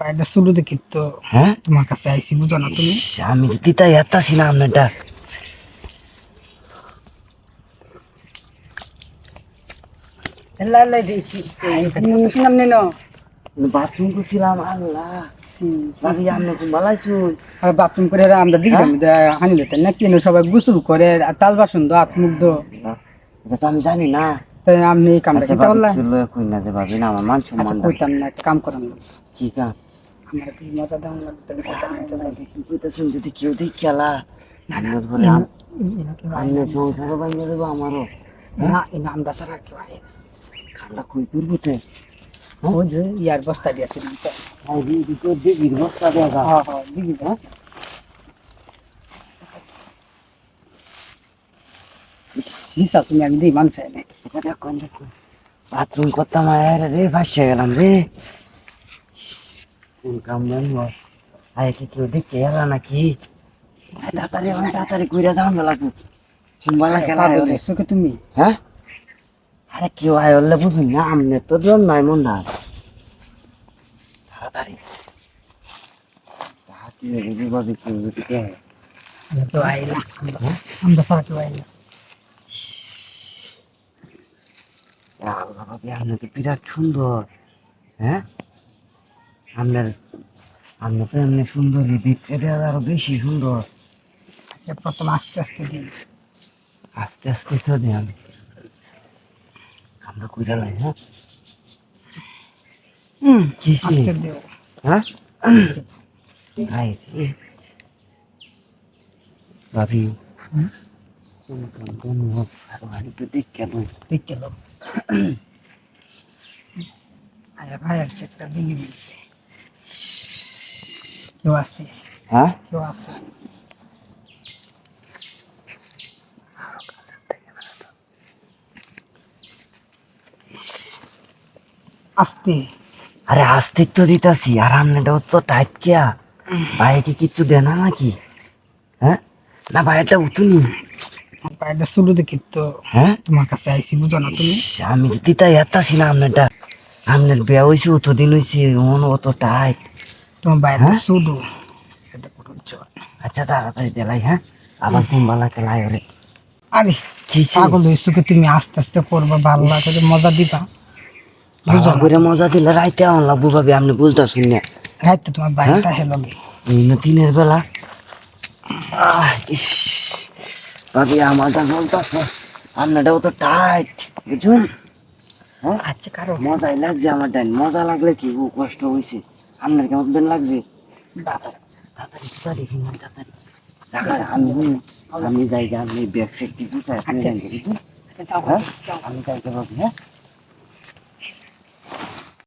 পায়েরটা চুলো দেখি তো হ্যাঁ? তোমার কাছে আইসি বুঝো না তুমি? আমি তিতা এত্তাছি না আপনারটা নেন বাথরুম করছিলাম আল্লাহ। আর করে আমরা দিকে হানি লেতেন না কেন সবাই গোসল করে আর তাল বাসন দো এটা আমি জানি না। আপনি কামটা আচ্ছা মান আচ্ছা কইতাম না একটা কাম করাম কি কাম? আমার একটু মজা তাহলে কইতাম না। কি যদি কেউ দেখ খেলা আপনার ঘরে আম- সংসারও বানিয়ে দেবো আমারও না এই নামটা ছাড়া কেউ আয় না। খালা কই করব তো ওই যে ইয়ার বস্তা আর বাথরুম করতাম রে ভাসে গেলাম রে আয় কি কেউ দেখতে এলা নাকি? তাড়াতাড়ি আমার তাড়াতাড়ি লাগবো। কুম্বালা খেলা দেখছ কি তুমি? হ্যাঁ? আরে কেউ আয় হলে বুঝুন না আমনে তো জন নাই মন না তাড়াতাড়ি। হয়ে? তো আমরা আল্লাহ ভাবি আপনি তো বিরাট সুন্দর। হ্যাঁ? আপনার আপনি তো এমনি সুন্দর আরও বেশি সুন্দর। আচ্ছা প্রথম আস্তে আস্তে দিই আস্তে আস্তে তো দেন। আমরা কুইরা লাই হ্যাঁ? কি আস্তে দেও। হ্যাঁ? ভাবি ভাই আছে একটা কেউ আছে হ্যাঁ কেউ আছে আস্তে আরে আস্তিত্ব দিতাছি আর আমনেটাও তো টাইট কিয়া? ভাইকে কিচ্ছু দেয় না নাকি? হ্যাঁ? না ভাইটা উঠুনি। পায়েরটা চুলো দেখি তো হ্যাঁ? তোমার কাছে আইসি বুঝো না তুমি? আমি যে তিতা না আপনারটা। আপনার বিয়া হয়েছে দিন হয়েছে মন অত টাইট তোমার হ্যাঁ? এটা পুরো জ্বর। আচ্ছা তাড়াতাড়ি দেলাই হ্যাঁ? আবার কুম্বালা খেলাই ওরে আরে কি পাগল হয়েছো তুমি? আস্তে আস্তে করবা ভালো করে মজা দিবা। ভালো করে মজা দিলে রাইতে আমার লাগবো ভাবি আপনি বুঝতে শুনে রাইতে তোমার বাইরটা হেলগে এই না দিনের বেলা। ভাবি আমারটা জ্বলতেছে আপনারটাও তো টাইট বুঝুন? হ্যাঁ? আচ্ছা কারও। মজাই লাগছে আমার ডাইন মজা লাগলে কি কষ্ট হয়েছে আপনার কেমন বেন লাগছে? আমি আমি যাই আপনি ব্যাগ কি আমি আচ্ছা। যাই হ্যাঁ? আমি যাই হ্যাঁ?